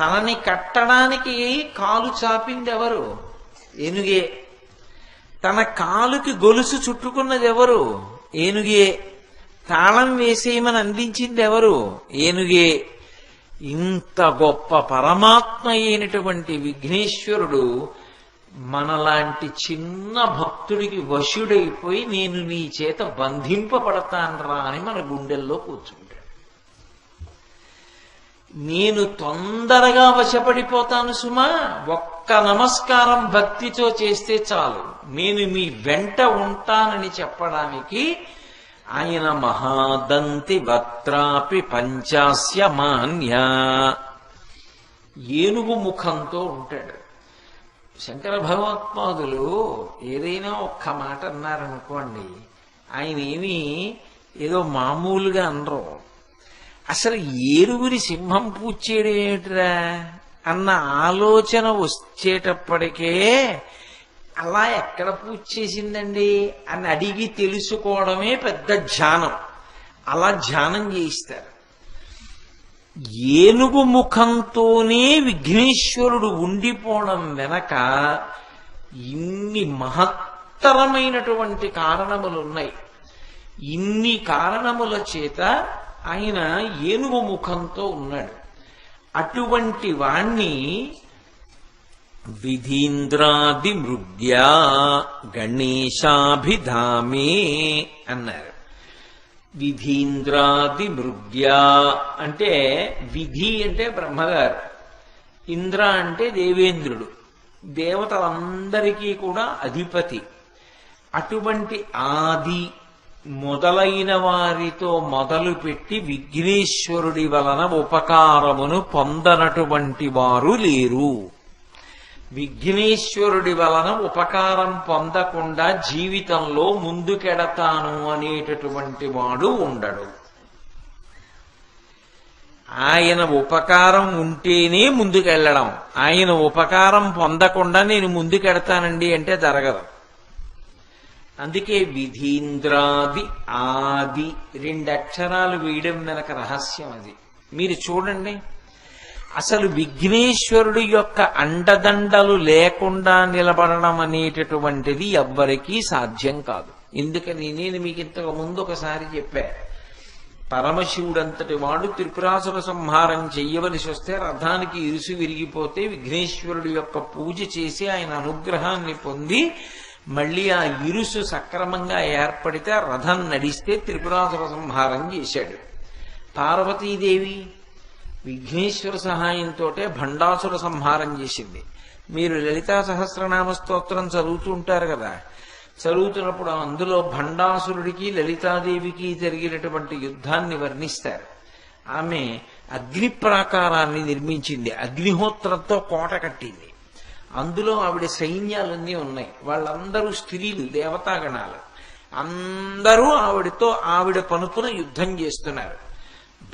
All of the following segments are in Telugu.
తనని కట్టడానికి కాలు చాపింది ఎవరు ఏనుగే. తన కాలుకి గొలుసు చుట్టుకున్నది ఎవరు ఏనుగే. తాళం వేసేయమని అందించింది ఎవరు ఏనుగే. ఇంత గొప్ప పరమాత్మ అయినటువంటి విఘ్నేశ్వరుడు మనలాంటి చిన్న భక్తుడికి వశుడైపోయి నేను నీ చేత బంధింపబడతానరా అని మన గుండెల్లో కూర్చుంటాడు. నేను తొందరగా వశపడిపోతాను సుమా. ఒక్క నమస్కారం భక్తితో చేస్తే చాలు. నేను మీ వెంట ఉంటానని చెప్పడానికి ఆయన మహాదంతి వక్త్రాపి పంచాస్య మాన్య. ఏనుగు ముఖంతో ఉంటాడు. శంకర భగవత్పాదులు ఏదైనా ఒక్క మాట అన్నారనుకోండి ఆయన ఏమి ఏదో మామూలుగా అనరు. అసలు ఏరువురి సింహం పూజ చేయడం అన్న ఆలోచన వచ్చేటప్పటికే అలా ఎక్కడ పూజ చేసిందండి అని అడిగి తెలుసుకోవడమే పెద్ద ధ్యానం. అలా ధ్యానం చేయిస్తారు. ఏనుగు ముఖంతోనే విఘ్నేశ్వరుడు ఉండిపోవడం వెనక ఇన్ని మహత్తరమైనటువంటి కారణములున్నాయి. ఇన్ని కారణముల చేత ఆయన ఏనుగు ముఖంతో ఉన్నాడు. అటువంటి వాణ్ణి విధీంద్రాది మృగ్యా గణేశాభిధామే అన్నారు. విధీంద్రాది మృగ్యా అంటే విధి అంటే బ్రహ్మగారు. ఇంద్ర అంటే దేవేంద్రుడు. దేవతలందరికీ కూడా అధిపతి. అటువంటి ఆది మొదలైన వారితో మొదలుపెట్టి విఘ్నేశ్వరుడి వలన ఉపకారమును పొందనటువంటి వారు లేరు. విఘ్నేశ్వరుడి వలన ఉపకారం పొందకుండా జీవితంలో ముందుకెడతాను అనేటటువంటి వాడు ఉండడు. ఆయన ఉపకారం ఉంటేనే ముందుకెళ్ళడం. ఆయన ఉపకారం పొందకుండా నేను ముందుకెడతానండి అంటే జరగదు. అందుకే విధీంద్రాది ఆది రెండు అక్షరాలు వేయడం వెనక రహస్యం అది. మీరు చూడండి. అసలు విఘ్నేశ్వరుడు యొక్క అండదండలు లేకుండా నిలబడడం అనేటటువంటిది ఎవ్వరికీ సాధ్యం కాదు. ఎందుకని నేను మీకు ఇంతకు ముందు ఒకసారి చెప్పా. పరమశివుడంతటి వాడు త్రిపురాసుర సంహారం చెయ్యవలసి వస్తే రథానికి ఇరుసు విరిగిపోతే విఘ్నేశ్వరుడు యొక్క పూజ చేసి ఆయన అనుగ్రహాన్ని పొంది మళ్ళీ ఆ ఇరుసు సక్రమంగా ఏర్పడితే రథం నడిస్తే త్రిపురాసుర సంహారం చేశాడు. పార్వతీదేవి విఘ్నేశ్వర సహాయంతో భండాసుర సంహారం చేసింది. మీరు లలితా సహస్రనామ స్తోత్రం చదువుతూ ఉంటారు కదా. చదువుతున్నప్పుడు అందులో భండాసురుడికి లలితాదేవికి జరిగినటువంటి యుద్ధాన్ని వర్ణిస్తారు. ఆమె అగ్ని ప్రాకారాన్ని నిర్మించింది. అగ్నిహోత్రంతో కోట కట్టింది. అందులో ఆవిడ సైన్యాలన్నీ ఉన్నాయి. వాళ్ళందరూ స్త్రీలు దేవతాగణాలు. అందరూ ఆవిడతో ఆవిడ పనుపున యుద్ధం చేస్తున్నారు.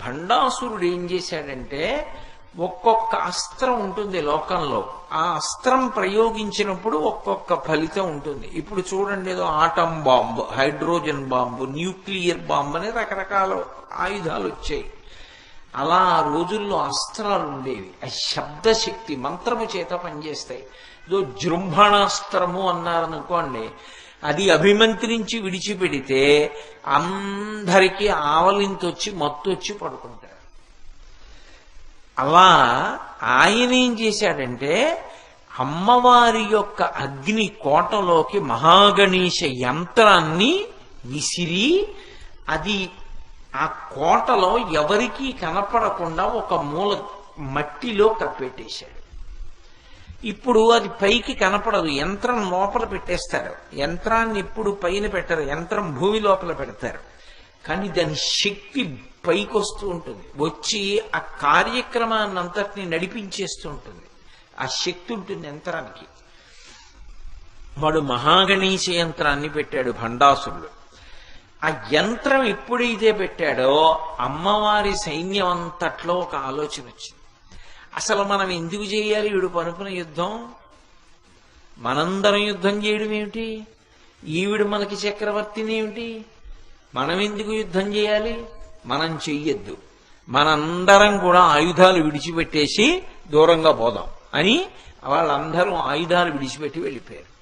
భండాసురుడు ఏం చేశాడంటే ఒక్కొక్క అస్త్రం ఉంటుంది లోకంలో. ఆ అస్త్రం ప్రయోగించినప్పుడు ఒక్కొక్క ఫలితం ఉంటుంది. ఇప్పుడు చూడండి ఏదో atom bomb hydrogen bomb nuclear bomb అనే రకరకాల ఆయుధాలు వచ్చాయి. అలా ఆ రోజుల్లో అస్త్రాలు ఉండేవి. ఆ శబ్దశక్తి మంత్రము చేత పనిచేస్తాయి. ఏదో జృంభణాస్త్రము అన్నారనుకోండి అది అభిమంత్రించి విడిచిపెడితే అందరికీ ఆవలింతొచ్చి మత్తొచ్చి పడుకుంటారు. అలా ఆయన ఏం చేశాడంటే అమ్మవారి యొక్క అగ్ని కోటలోకి మహాగణేశ యంత్రాన్ని విసిరి అది ఆ కోటలో ఎవరికీ కనపడకుండా ఒక మూల మట్టిలో కప్పెట్టేశాడు. ఇప్పుడు అది పైకి కనపడదు. యంత్రం లోపల పెట్టేస్తారు. యంత్రాన్ని ఇప్పుడు పైన పెట్టరు. యంత్రం భూమి లోపల పెడతారు. కానీ దాని శక్తి పైకి వస్తూ ఉంటుంది. వచ్చి ఆ కార్యక్రమాన్ని అంతటిని నడిపించేస్తూ ఉంటుంది. ఆ శక్తి ఉంటుంది యంత్రానికి. వాడు మహాగణేశ యంత్రాన్ని పెట్టాడు భండాసురుడు. ఆ యంత్రం ఎప్పుడైతే పెట్టాడో అమ్మవారి సైన్యం అంతట్లో ఒక ఆలోచన వచ్చింది. అసలు మనం ఎందుకు చేయాలి వీడు పనుకున్న యుద్ధం? మనందరం యుద్ధం చేయడం ఏమిటి? ఈవిడు మనకి చక్రవర్తిని ఏమిటి? మనం ఎందుకు యుద్ధం చేయాలి? మనం చెయ్యొద్దు. మనందరం కూడా ఆయుధాలు విడిచిపెట్టేసి దూరంగా పోదాం అని వాళ్ళందరూ ఆయుధాలు విడిచిపెట్టి వెళ్ళిపోయారు.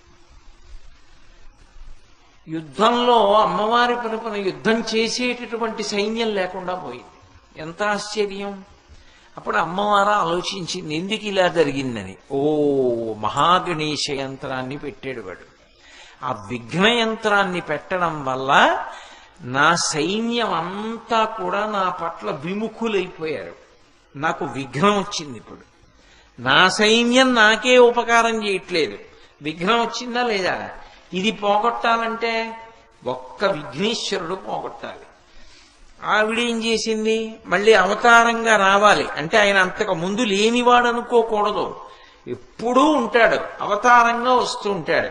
యుద్ధంలో అమ్మవారి తరపున యుద్ధం చేసేటటువంటి సైన్యం లేకుండా పోయింది. ఎంత ఆశ్చర్యం? అప్పుడు అమ్మవారు ఆలోచించింది ఎందుకు ఇలా జరిగిందని? ఓ మహాగణేశ యంత్రాన్ని పెట్టాడు వాడు. ఆ విఘ్న యంత్రాన్ని పెట్టడం వల్ల నా సైన్యం అంతా కూడా నా పట్ల విముఖులైపోయారు. నాకు విఘ్నం వచ్చింది ఇప్పుడు. నా సైన్యం నాకే ఉపకారం చేయట్లేదు. విఘ్నం వచ్చిందా లేదా? ఇది పోగొట్టాలంటే ఒక్క విఘ్నేశ్వరుడు పోగొట్టాలి. ఆవిడ ఏం చేసింది? మళ్ళీ అవతారంగా రావాలి. అంటే ఆయన అంతకు ముందు లేనివాడు అనుకోకూడదు. ఎప్పుడూ ఉంటాడు. అవతారంగా వస్తూ ఉంటాడు.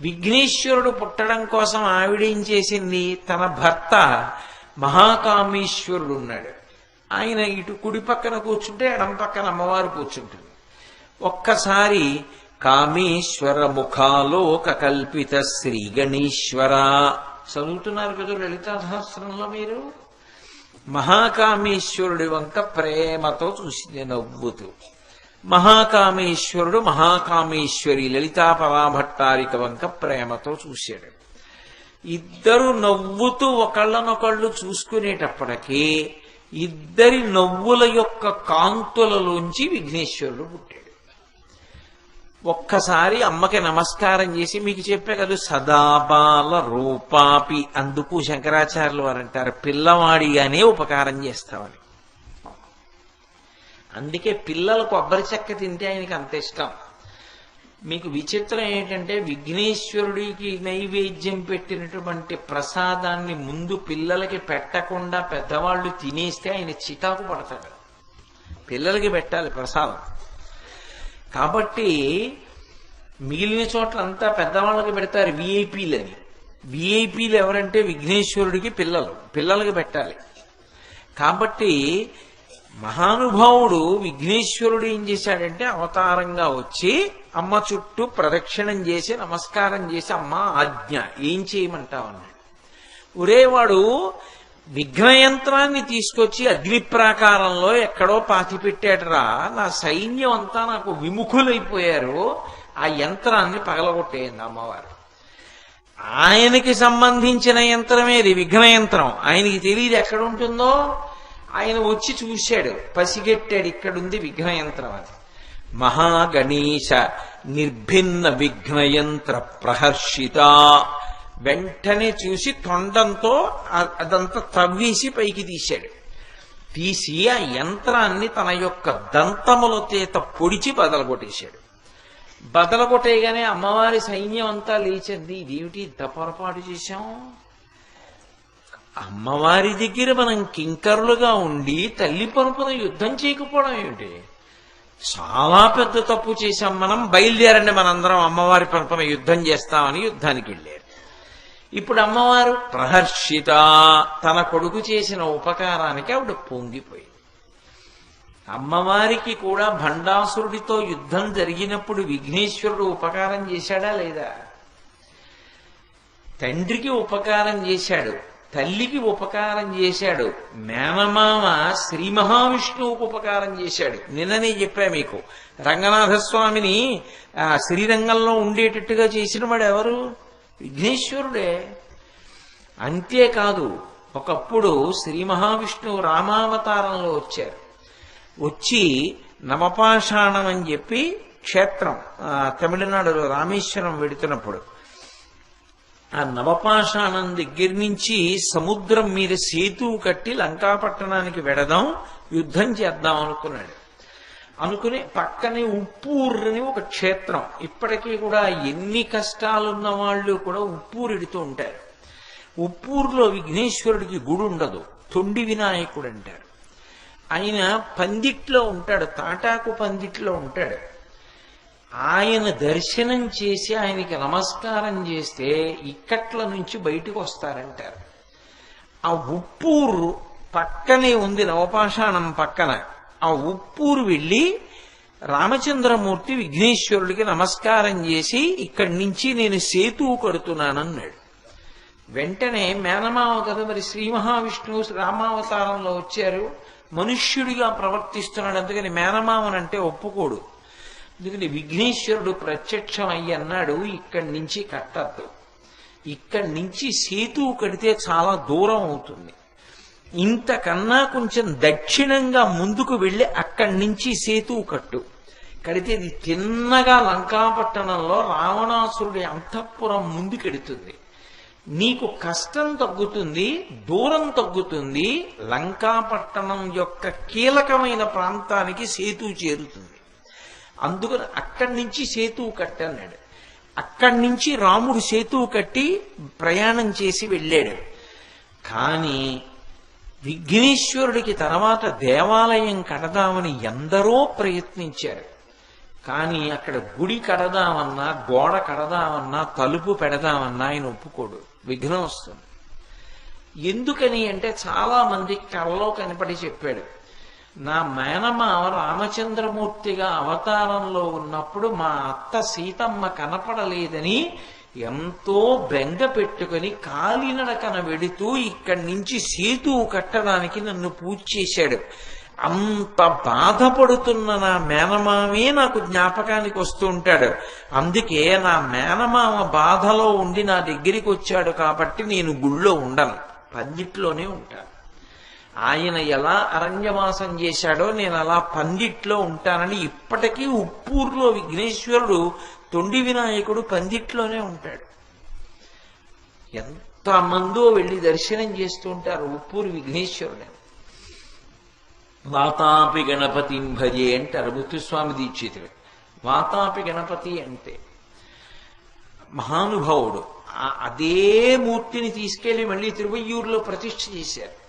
విఘ్నేశ్వరుడు పుట్టడం కోసం ఆవిడ ఏం చేసింది? తన భర్త మహాకామేశ్వరుడు ఉన్నాడు. ఆయన ఇటు కుడి పక్కన కూర్చుంటే ఎడం పక్కన అమ్మవారు కూర్చుంటుంది. ఒక్కసారి కామేశ్వర ముఖాలోక కల్పిత శ్రీ గణేశ్వర చదువుతున్నారు కదా లలితా సహస్రంలో మీరు? మహాకామేశ్వరుడి వంక ప్రేమతో చూసింది నవ్వుతూ. మహాకామేశ్వరుడు మహాకామేశ్వరి లలితా పరాభట్టారిక వంక ప్రేమతో చూశాడు. ఇద్దరు నవ్వుతూ ఒకళ్ళనొకళ్ళు చూసుకునేటప్పటికీ ఇద్దరి నవ్వుల యొక్క కాంతులలోంచి విఘ్నేశ్వరుడు పుట్టాడు. ఒక్కసారి అమ్మకి నమస్కారం చేసి మీకు చెప్పే కదా సదాబాల రూపాపి అందుకు శంకరాచార్యులు వారు అంటారు పిల్లవాడిగానే ఉపకారం చేస్తామని అందుకే పిల్లలు కొబ్బరి చెక్క తింటే ఆయనకి అంత ఇష్టం. మీకు విచిత్రం ఏంటంటే విఘ్నేశ్వరుడికి నైవేద్యం పెట్టినటువంటి ప్రసాదాన్ని ముందు పిల్లలకి పెట్టకుండా పెద్దవాళ్ళు తినేస్తే ఆయన చికాకు పడతాడు. పిల్లలకి పెట్టాలి ప్రసాదం. కాబట్టి మిగిలిన చోట్ల అంతా పెద్దవాళ్ళకి పెడతారు విఐపీలని విఐపీలు ఎవరంటే విఘ్నేశ్వరుడికి పిల్లలు. పిల్లలకి పెట్టాలి. కాబట్టి మహానుభావుడు విఘ్నేశ్వరుడు ఏం చేశాడంటే అవతారంగా వచ్చి అమ్మ చుట్టూ ప్రదక్షిణం చేసి నమస్కారం చేసి అమ్మ ఆజ్ఞ ఏం చేయమంటావు అన్నాడు. ఒరేవాడు విఘ్నయంత్రాన్ని తీసుకొచ్చి అగ్ని ప్రాకారంలో ఎక్కడో పాతిపెట్టాడరా. నా సైన్యం అంతా నాకు విముఖులైపోయారు. ఆ యంత్రాన్ని పగలగొట్టేయండి అమ్మవారు. ఆయనకి సంబంధించిన యంత్రమేది విఘ్న విఘ్నయంత్రం. ఆయనకి తెలియదు ఎక్కడ ఉంటుందో ఆయన వచ్చి చూశాడు. పసిగెట్టాడు ఇక్కడుంది విఘ్నయంత్రం అని. మహాగణేశ నిర్భిన్న విఘ్నయంత్ర ప్రహర్షిత. వెంటనే చూసి తొండంతో అదంతా తవ్వేసి పైకి తీశాడు. తీసి ఆ యంత్రాన్ని తన యొక్క దంతముల చేత పొడిచి బదలగొట్టేశాడు. బదలగొట్టేయగానే అమ్మవారి సైన్యం అంతా లేచింది. ఇదేమిటి దపరపాటు చేశాం? అమ్మవారి దగ్గర మనం కింకరులుగా ఉండి తల్లి పరుపున యుద్ధం చేయకపోవడం ఏమిటి? చాలా పెద్ద తప్పు చేశాం మనం. బయలుదేరండి మనందరం. అమ్మవారి పరుపున యుద్ధం చేస్తామని యుద్ధానికి వెళ్ళారు. ఇప్పుడు అమ్మవారు ప్రహర్షిత. తన కొడుకు చేసిన ఉపకారానికి ఆవిడ పొంగిపోయింది. అమ్మవారికి కూడా భండాసురుడితో యుద్ధం జరిగినప్పుడు విఘ్నేశ్వరుడు ఉపకారం చేశాడా లేదా? తండ్రికి ఉపకారం చేశాడు తల్లికి ఉపకారం చేశాడు మేనమామ శ్రీ మహావిష్ణువుకు ఉపకారం చేశాడు. నిన్ననే చెప్పా మీకు. రంగనాథస్వామిని ఆ శ్రీరంగంలో ఉండేటట్టుగా చేసిన వాడు ఎవరు? విఘ్నేశ్వరుడే. అంతేకాదు ఒకప్పుడు శ్రీ మహావిష్ణువు రామావతారంలో వచ్చారు. వచ్చి నవపాషాణం అని చెప్పి క్షేత్రం తమిళనాడులో రామేశ్వరం వెడుతున్నప్పుడు ఆ నవపాషాణం దగ్గర నుంచి సముద్రం మీద సేతువు కట్టి లంకాపట్టణానికి వెడదాం యుద్ధం చేద్దాం అనుకున్నాడు. అనుకుని పక్కనే ఉప్పూరు ఒక క్షేత్రం. ఇప్పటికీ కూడా ఎన్ని కష్టాలున్న వాళ్ళు కూడా ఉప్పూరిడుతూ ఉంటారు. ఉప్పూరులో విఘ్నేశ్వరుడికి గుడి ఉండదు. తొండి వినాయకుడు అంటారు ఆయన పందిట్లో ఉంటాడు. తాటాకు పందిట్లో ఉంటాడు. ఆయన దర్శనం చేసి ఆయనకి నమస్కారం చేస్తే ఇక్కట్ల నుంచి బయటకు వస్తారంటారు. ఆ ఉప్పూరు పక్కనే ఉంది నవపాషాణం పక్కన. ఆ ఉప్పూరు వెళ్ళి రామచంద్రమూర్తి విఘ్నేశ్వరుడికి నమస్కారం చేసి ఇక్కడి నుంచి నేను సేతువు కడుతున్నానన్నాడు. వెంటనే మేనమావ కదా మరి శ్రీ మహావిష్ణువు రామావతారంలో వచ్చారు. మనుష్యుడిగా ప్రవర్తిస్తున్నాడు అందుకని మేనమావనంటే ఒప్పుకోడు. అందుకని విఘ్నేశ్వరుడు ప్రత్యక్షం అయ్యి అన్నాడు ఇక్కడి నుంచి కట్టద్దు. ఇక్కడి నుంచి సేతువు కడితే చాలా దూరం అవుతుంది. ఇంతకన్నా కొంచెం దక్షిణంగా ముందుకు వెళ్ళి అక్కడి నుంచి సేతువు కట్టు. కడితే ఇది తిన్నగా లంకాపట్టణంలో రావణాసురుడి అంతఃపురం ముందుకెడుతుంది. నీకు కష్టం తగ్గుతుంది దూరం తగ్గుతుంది లంకాపట్టణం యొక్క కీలకమైన ప్రాంతానికి సేతు చేరుతుంది. అందుకని అక్కడి నుంచి సేతువు కట్టన్నాడు అక్కడి నుంచి రాముడు సేతువు కట్టి ప్రయాణం చేసి వెళ్ళాడు. కానీ విఘ్నేశ్వరుడికి తర్వాత దేవాలయం కడదామని ఎందరో ప్రయత్నించారు. కానీ అక్కడ గుడి కడదామన్నా గోడ కడదామన్నా తలుపు పెడదామన్నా ఆయన ఒప్పుకోడు. విఘ్నం వస్తుంది. ఎందుకని అంటే చాలా మంది కళ్ళలో కనపడి చెప్పాడు నా మేనమావ రామచంద్రమూర్తిగా అవతారంలో ఉన్నప్పుడు మా అత్త సీతమ్మ కనపడలేదని ఎంతో బెంగ పెట్టుకుని కాలినడకన వెడుతూ ఇక్కడి నుంచి సేతువు కట్టడానికి నన్ను పూజ చేశాడు. అంత బాధపడుతున్న నా మేనమామే నాకు జ్ఞాపకానికి వస్తూ ఉంటాడు. అందుకే నా మేనమామ బాధలో ఉండి నా దగ్గరికి వచ్చాడు కాబట్టి నేను గుళ్ళో ఉండను. పందిట్లోనే ఉంటాను. ఆయన ఎలా అరణ్యవాసం చేశాడో నేను అలా పందిట్లో ఉంటానని ఇప్పటికీ ఉప్పూరులో విఘ్నేశ్వరుడు తొండి వినాయకుడు పందిట్లోనే ఉంటాడు. ఎంత మందో వెళ్ళి దర్శనం చేస్తూ ఉంటారు ఉప్పూరు విఘ్నేశ్వరుడు. వాతాపి గణపతి భజే అంటారు ముత్తుస్వామి దీక్షితుడు. వాతాపి గణపతి అంటే మహానుభావుడు. అదే మూర్తిని తీసుకెళ్ళి మళ్ళీ తిరువయ్యూరులో ప్రతిష్ఠ చేశారు.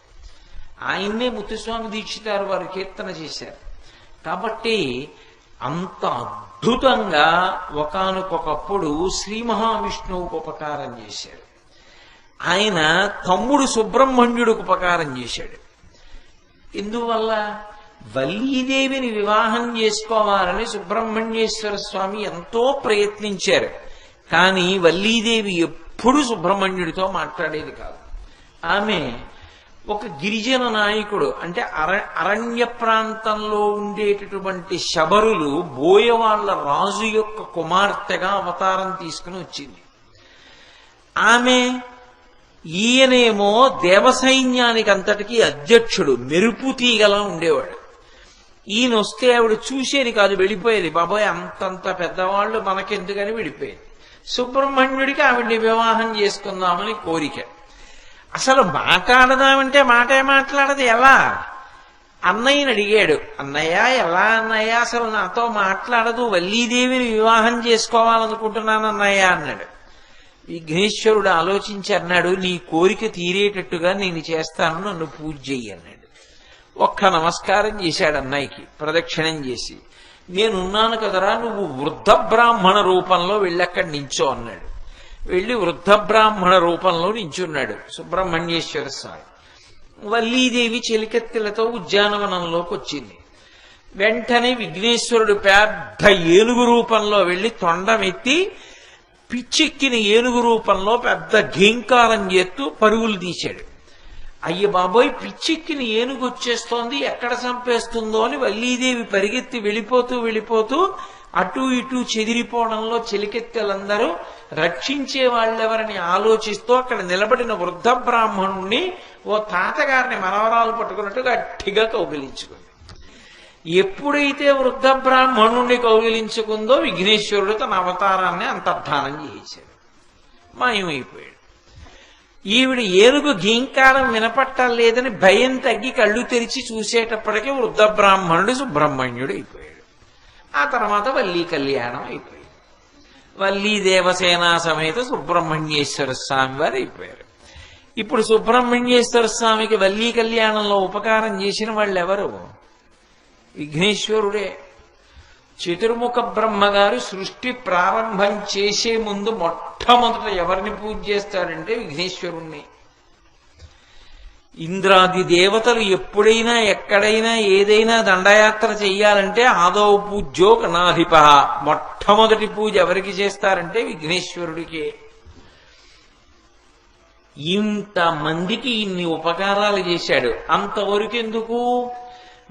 ఆయన్నే ముత్తుస్వామి దీక్షితారు వారు కీర్తన చేశారు. కాబట్టి అంత అద్భుతంగా ఒకనకొకప్పుడు శ్రీ మహావిష్ణువుకు ఉపకారం చేశాడు. ఆయన తమ్ముడు సుబ్రహ్మణ్యుడికి ఉపకారం చేశాడు. ఎందువల్ల వల్లీదేవిని వివాహం చేసుకోవాలని సుబ్రహ్మణ్యేశ్వర స్వామి ఎంతో ప్రయత్నించారు. కానీ వల్లీదేవి ఎప్పుడు సుబ్రహ్మణ్యుడితో మాట్లాడేది కాదు. ఆమె ఒక గిరిజన నాయకుడు అంటే అర అరణ్య ప్రాంతంలో ఉండేటటువంటి శబరులు బోయవాళ్ళ రాజు యొక్క కుమార్తెగా అవతారం తీసుకుని వచ్చింది. ఆమె ఈయనేమో దేవసైన్యానికి అంతటికీ అధ్యక్షుడు మెరుపు తీగలా ఉండేవాడు. ఈయన వస్తే ఆవిడ చూసేది కాదు వెళ్ళిపోయేది. బాబాయ్ అంతంత పెద్దవాళ్ళు మనకెందుకని వెళ్ళిపోయేది సుబ్రహ్మణ్యుడికి ఆవిడ్ని వివాహం చేసుకుందామని కోరిక. అసలు మాట్లాడదామంటే మాటే మాట్లాడదు ఎలా? అన్నయ్యని అడిగాడు. అన్నయ్య ఎలా అన్నయ్య? అసలు నాతో మాట్లాడదు వల్లీదేవిని వివాహం చేసుకోవాలనుకుంటున్నాను అన్నయ్య అన్నాడు. విఘ్నేశ్వరుడు ఆలోచించి అన్నాడు నీ కోరిక తీరేటట్టుగా నేను చేస్తాను నన్ను పూజ చెయ్యి అన్నాడు. ఒక్క నమస్కారం చేశాడు అన్నయ్యకి ప్రదక్షిణం చేసి. నేనున్నాను కదరా నువ్వు వృద్ధ బ్రాహ్మణ రూపంలో వెళ్ళక్కడి నించో అన్నాడు. వెళ్ళి వృద్ధ బ్రాహ్మణ రూపంలో నించున్నాడు. సుబ్రహ్మణ్యేశ్వర స్వామి. వల్లీదేవి చెలికత్తెలతో ఉద్యానవనంలోకి వచ్చింది. వెంటనే విఘ్నేశ్వరుడు పెద్ద ఏనుగు రూపంలో వెళ్ళి తొండమెత్తి పిచ్చెక్కిన ఏనుగు రూపంలో పెద్ద ఘీంకారం చేస్తూ పరుగులు తీశాడు. అయ్య బాబోయ్ పిచ్చెక్కిన ఏనుగు వచ్చేస్తోంది ఎక్కడ చంపేస్తుందో అని వల్లీదేవి పరిగెత్తి వెళ్ళిపోతూ వెళ్ళిపోతూ అటు ఇటు చెదిరిపోవడంలో చెలికెత్తెలందరూ రక్షించే వాళ్ళెవరని ఆలోచిస్తూ అక్కడ నిలబడిన వృద్ధ బ్రాహ్మణుణ్ణి ఓ తాతగారిని మనవరాలు పట్టుకున్నట్టు గట్టిగా కౌగిలించుకుంది. ఎప్పుడైతే వృద్ధ బ్రాహ్మణుణ్ణి కౌగిలించుకుందో విఘ్నేశ్వరుడు తన అవతారాన్ని అంతర్ధానం చేశాడు. మాయమైపోయాడు. ఈవిడ ఏనుగు ఘీంకారం వినపట్టలేదని భయం తగ్గి కళ్ళు తెరిచి చూసేటప్పటికీ వృద్ధ బ్రాహ్మణుడు సుబ్రహ్మణ్యుడు అయిపోయాడు. ఆ తర్వాత వల్లీ కళ్యాణం అయిపోయింది. వల్లీ దేవసేన సమేత సుబ్రహ్మణ్యేశ్వర స్వామి వారు అయిపోయారు. ఇప్పుడు సుబ్రహ్మణ్యేశ్వర స్వామికి వల్లీ కళ్యాణంలో ఉపకారం చేసిన వాళ్ళు ఎవరు విఘ్నేశ్వరుడే. చతుర్ముఖ బ్రహ్మగారు సృష్టి ప్రారంభం చేసే ముందు మొట్టమొదట ఎవరిని పూజ చేస్తారంటే విఘ్నేశ్వరుణ్ణి. ఇంద్రాది దేవతలు ఎప్పుడైనా ఎక్కడైనా ఏదైనా దండయాత్ర చెయ్యాలంటే ఆదౌ పూజ్యో గణాధిప. మొట్టమొదటి పూజ ఎవరికి చేస్తారంటే విఘ్నేశ్వరుడికే. ఇంత మందికి ఇన్ని ఉపకారాలు చేశాడు. అంతవరకెందుకు?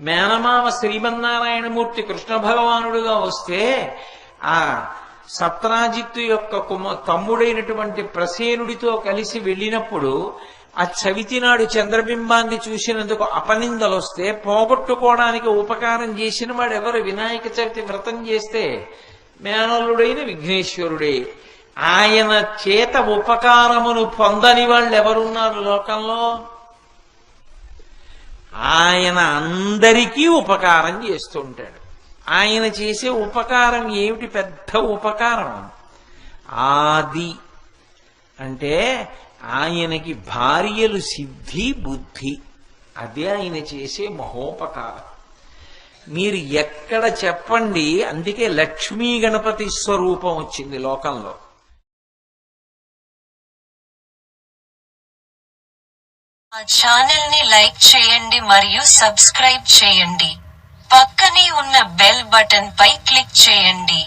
మేనమామ శ్రీమన్నారాయణమూర్తి కృష్ణ భగవానుడుగా వస్తే ఆ సత్రాజిత్తు యొక్క కుమ తమ్ముడైనటువంటి ప్రసేనుడితో కలిసి వెళ్ళినప్పుడు ఆ చవితి నాడు చంద్రబింబాన్ని చూసినందుకు అపనిందలు వస్తే పోగొట్టుకోవడానికి ఉపకారం చేసిన వాడు ఎవరు వినాయక చవితి వ్రతం చేస్తే మేనల్లుడైన విఘ్నేశ్వరుడే. ఆయన చేత ఉపకారమును పొందని వాళ్ళు ఎవరున్నారు లోకంలో? ఆయన అందరికీ ఉపకారం చేస్తుంటాడు. ఆయన చేసే ఉపకారం ఏమిటి? పెద్ద ఉపకారం. ఆది అంటే ఆయనకి భార్యలు సిద్ధి బుద్ధి. అదే ఆయన చేసే మహోపకారం. మీరు ఎక్కడ చెప్పండి అందుకే లక్ష్మీ గణపతి స్వరూపం వచ్చింది లోకంలో. మా ఛానల్ని లైక్ చేయండి మరియు సబ్స్క్రైబ్ చేయండి. పక్కనే ఉన్న బెల్ బటన్ పై క్లిక్ చేయండి.